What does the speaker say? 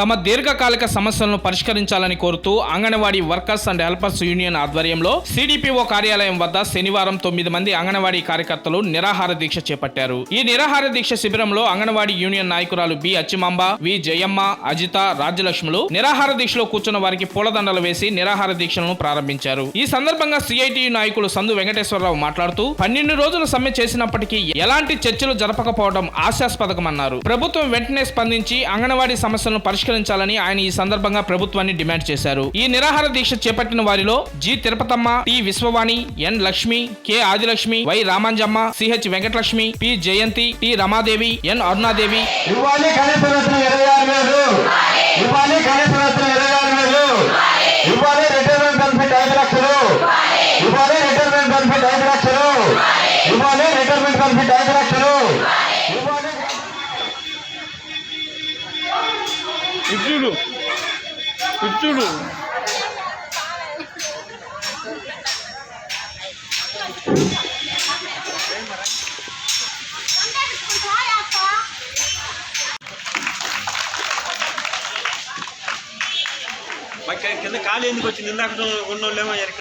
తమ దీర్ఘకాలిక సమస్యలను పరిష్కరించాలని కోరుతూ Anganwadi workers and helpers union ఆధ్వర్యంలో సిడిపిఓ కార్యాలయం వద్ద శనివారం తొమ్మిది మంది అంగన్వాడీ కార్యకర్తలు నిరాహార దీక్ష చేపట్టారు. ఈ నిరాహార దీక్ష శిబిరంలో అంగన్వాడీ యూనియన్ నాయకురాలు బి అచ్చిమాంబ వి జయమ్మ అజిత రాజ్యలక్ష్ములు నిరాహార దీక్షలో కూర్చున్న వారికి పూలదండలు వేసి నిరాహార దీక్షలను ప్రారంభించారు. ఈ సందర్భంగా సిఐటియు నాయకులు సందు వెంకటేశ్వరరావు మాట్లాడుతూ పన్నెండు రోజులు సమ్మె చేసినప్పటికీ ఎలాంటి చర్చలు జరపకపోవడం ఆశాస్పదకమన్నారు. ప్రభుత్వం వెంటనే స్పందించి అంగన్వాడీ సమస్యలను పరిష్కరించాలని ఆయన ఈ సందర్భంగా ప్రభుత్వాన్ని డిమాండ్ చేశారు. ఈ నిరాహార దీక్ష చేపట్టిన వారిలో G. Tirupatamma T. Vishwavani N. Lakshmi K. Adilakshmi Y. Ramanjamma CH Venkatalakshmi P. Jayanti T. Ramadevi N. Arunadevi. ఇవ్వాలి రిటైర్మెంట్ బెనిఫిట్ ఐదు లక్షలు. ఇవ్వాలి రిటైర్మెంట్ బెనిఫిట్ ఐదు లక్షలు. ఇచ్చుడు ఇచ్చుడు కింద ఖాళీ ఎందుకు వచ్చింది? ఇందాక ఉన్న వాళ్ళేమో